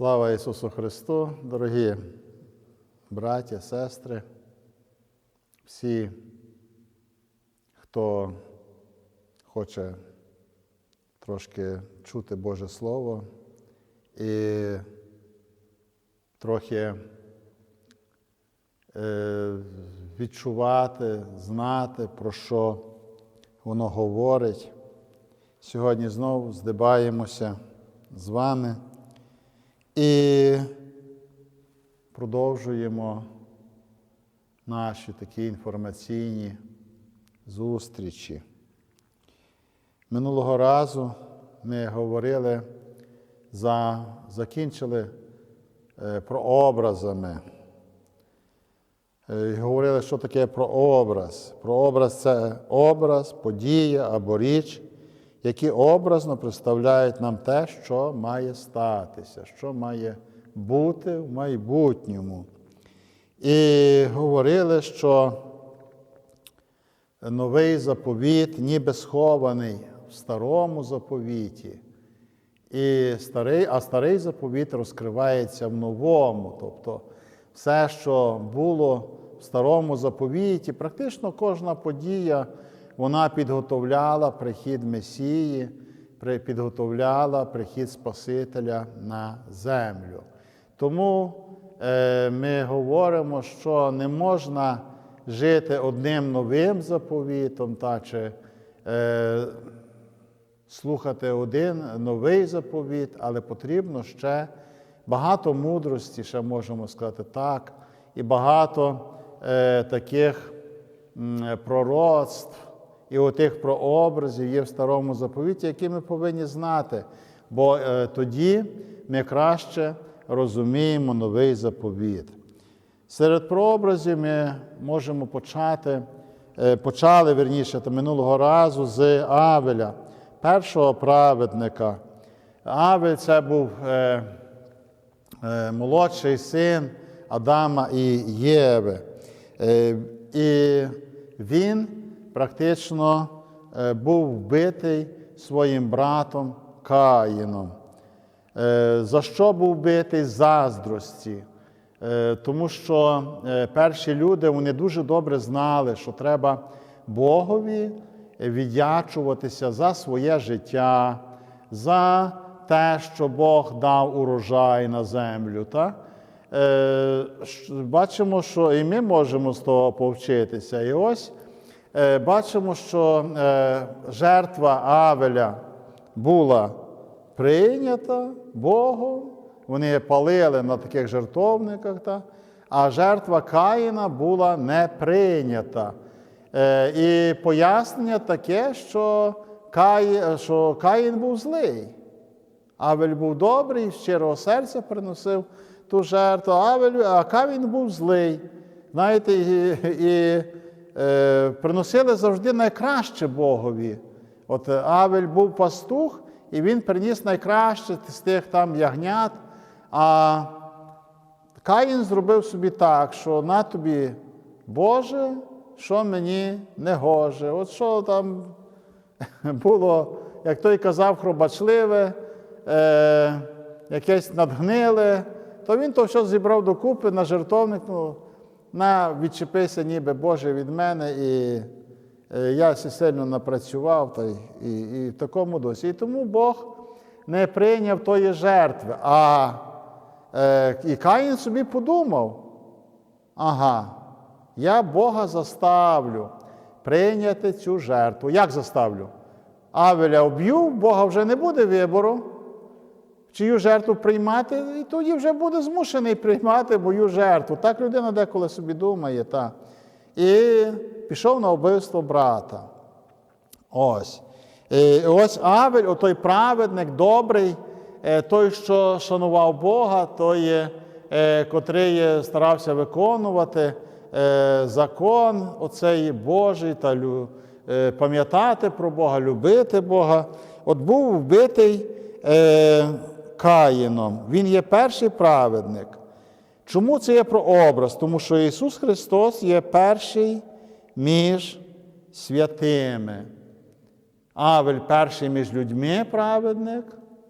Слава Ісусу Христу, дорогі браття, сестри, всі, хто хоче трошки чути Боже Слово і трохи е, відчувати, знати, про що воно говорить. Сьогодні знову здибаємося з вами і продовжуємо наші такі інформаційні зустрічі. Минулого разу ми говорили, за, закінчили е, про образами. Е, Говорили, що таке про образ. Про образ це образ, подія або річ, які образно представляють нам те, що має статися, що має бути в майбутньому. І говорили, що новий заповіт, ніби схований в старому заповіті. І старий, а старий заповіт розкривається в новому. Тобто все, що було в старому заповіті, практично кожна подія вона підготовляла прихід Месії, підготовляла прихід Спасителя на землю. Тому е, ми говоримо, що не можна жити одним новим заповітом, та, чи е, слухати один новий заповіт, але потрібно ще багато мудрості, ще можемо сказати так, і багато е, таких пророцтв і отих прообразів є в старому заповіті, які ми повинні знати, бо е, тоді ми краще розуміємо новий заповіт. Серед прообразів ми можемо почати, е, почали верніше та минулого разу з Авеля, першого праведника. Авель це був е, е, молодший син Адама і Єви. Е, І він практично е, був вбитий своїм братом Каїном. Е, За що був битий? Заздрості. Е, Тому що перші люди вони дуже добре знали, що треба Богові віддячуватися за своє життя, за те, що Бог дав урожай на землю. Та? Бачимо, що і ми можемо з того повчитися. І ось бачимо, що е, жертва Авеля була прийнята Богом, вони палили на таких жертовниках, а жертва Каїна була не прийнята. Е, і пояснення таке, що, Каї, що Каїн був злий. Авель був добрий, з щирого серця приносив ту жертву, Авель, а Каїн був злий. Знаєте, і, і е, приносили завжди найкраще Богові. От Авель був пастух, і він приніс найкраще з тих там ягнят. А Каїн зробив собі так, що на тобі Боже, що мені не гоже. От що там було, як той казав, хробачливе, е, якесь надгниле, то він то все зібрав докупи на жертовник, ну, на відчепися, ніби Боже від мене, і е, я сильно напрацював та і, і в такому досі. І тому Бог не прийняв тої жертви. А е, і Каїн собі подумав, ага, я Бога заставлю прийняти цю жертву. Як заставлю? Авеля вб'ю, Бога вже не буде вибору, чию жертву приймати, і тоді вже буде змушений приймати мою жертву. Так людина деколи собі думає. Та. І пішов на вбивство брата. Ось. І ось Авель, той праведник, добрий, е, той, що шанував Бога, той, е, котрий старався виконувати е, закон оцей Божий та пам'ятати про Бога, любити Бога. От був вбитий Каїном. Він є перший праведник. Чому це є прообраз? Тому що Ісус Христос є перший між святими. Авель перший між людьми праведник,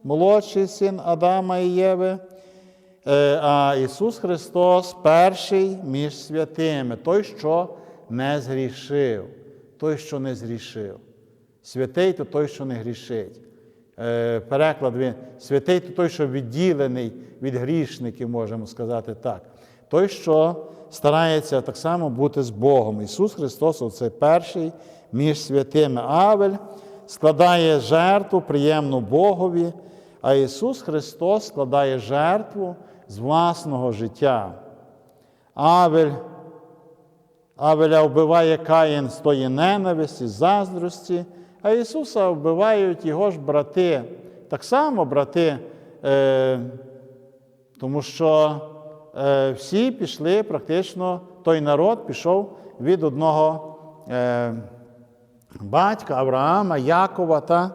молодший син Адама і Єви. Е, А Ісус Христос перший між святими, той, що не згрішив, той, що не згрішив. Святий то той, що не грішить. Е, Переклад він святий то той, що відділений від грішників, можемо сказати так. Той, що старається так само бути з Богом. Ісус Христос оце перший між святими. Авель складає жертву приємну Богові, а Ісус Христос складає жертву з власного життя. Авель Авеля вбиває Каїн з тої ненависті, заздрості, а Ісуса вбивають його ж брати. Так само брати, е, тому що е, всі пішли, практично той народ пішов від одного е, батька Авраама, Якова та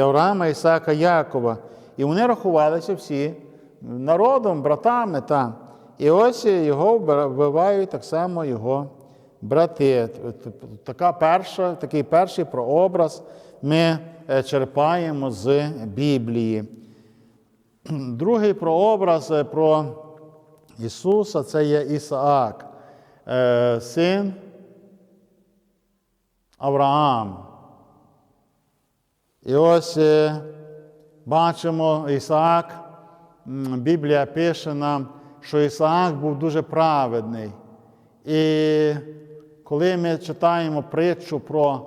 Авраама, Ісака, Якова. І вони рахувалися всі народом, братами. Та. І ось його вбивають так само його брати. Така перша, такий перший прообраз ми е, черпаємо з Біблії. Другий прообраз е, про Ісуса це є Ісаак, е, син Авраам. І ось е, бачимо Ісаак, Біблія пише нам, що Ісаак був дуже праведний. І коли ми читаємо притчу про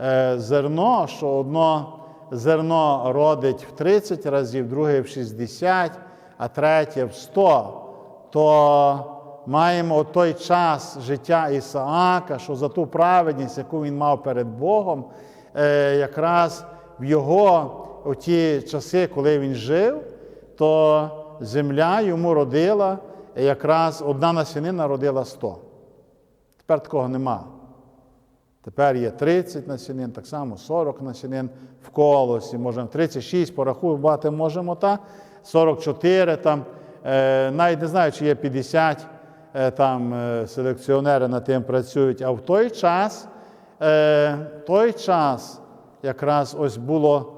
е, зерно, що одно зерно родить в 30 разів, друге в 60, а третє в 100, то маємо той час життя Ісаака, що за ту праведність, яку він мав перед Богом, е, якраз в його у ті часи, коли він жив, то земля йому родила якраз одна насінина родила 100. Тепер такого нема. Тепер є 30 насінин, так само 40 насінин в колосі, можемо 36 порахувати можемо, та 44 там, е, навіть не знаю, чи є 50 е, там е, селекціонери над тим працюють. А в той час, е, той час якраз ось було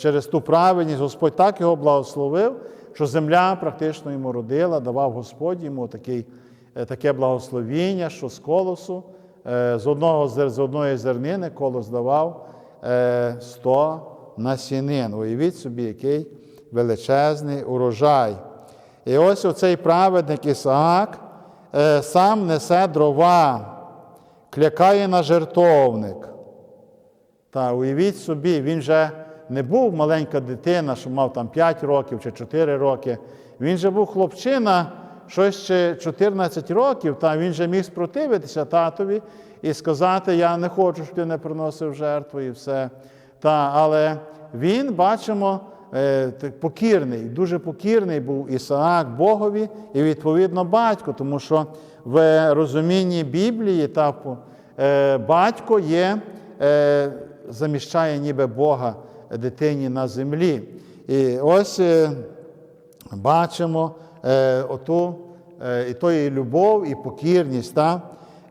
через ту праведність, Господь так його благословив, що земля практично йому родила, давав Господь йому такий, таке благословіння, що з колосу, е, з, одного, з одної зернини колос давав е, 100 насінин. Уявіть собі, який величезний урожай. І ось оцей праведник Ісаак е, сам несе дрова, клякає на жертовник. Та уявіть собі, він вже не був маленька дитина, що мав там 5 років чи 4 роки. Він же був хлопчина, щось ще 14 років, та він же міг спротивитися татові і сказати: Я не хочу, щоб ти не приносив жертву і все. Та, але він, бачимо, е, покірний, дуже покірний був Ісаак Богові і, відповідно, батько, тому що в розумінні Біблії та е, батько є. е, заміщає ніби Бога дитині на землі. І ось бачимо е, оту е, і тої любов, і покірність та,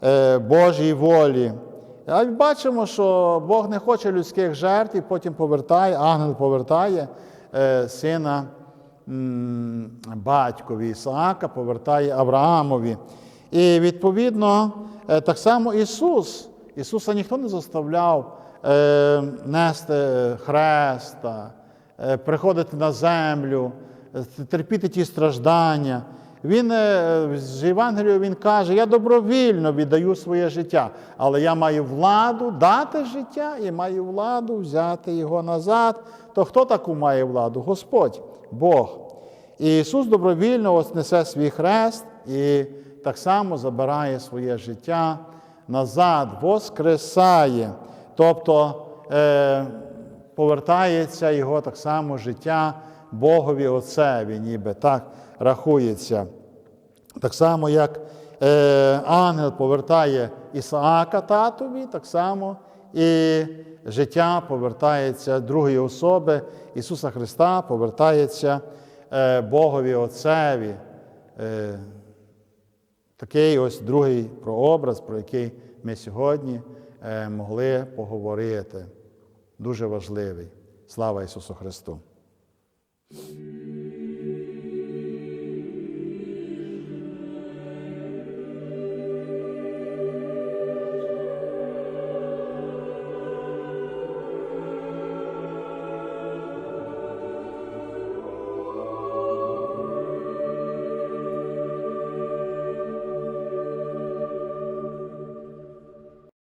е, Божій волі. А бачимо, що Бог не хоче людських жертв, і потім повертає, ангел повертає е, сина м, батькові Ісаака, повертає Авраамові. І відповідно, е, так само Ісус. Ісуса ніхто не заставляв е, нести хреста, е, приходити на землю, терпіти ті страждання. Він е, з Євангелію він каже: я добровільно віддаю своє життя, але я маю владу дати життя і маю владу взяти його назад. То хто таку має владу? Господь, Бог. І Ісус добровільно ось несе свій хрест і так само забирає своє життя назад, воскресає. Тобто е, повертається його так само життя Богові Отцеві, ніби так рахується. Так само, як е, ангел повертає Ісаака татові, так само і життя повертається другої особи Ісуса Христа, повертається е, Богові Отцеві. Е, Такий ось другий прообраз, про який ми сьогодні е, могли поговорити. Дуже важливий. Слава Ісусу Христу! Thank you.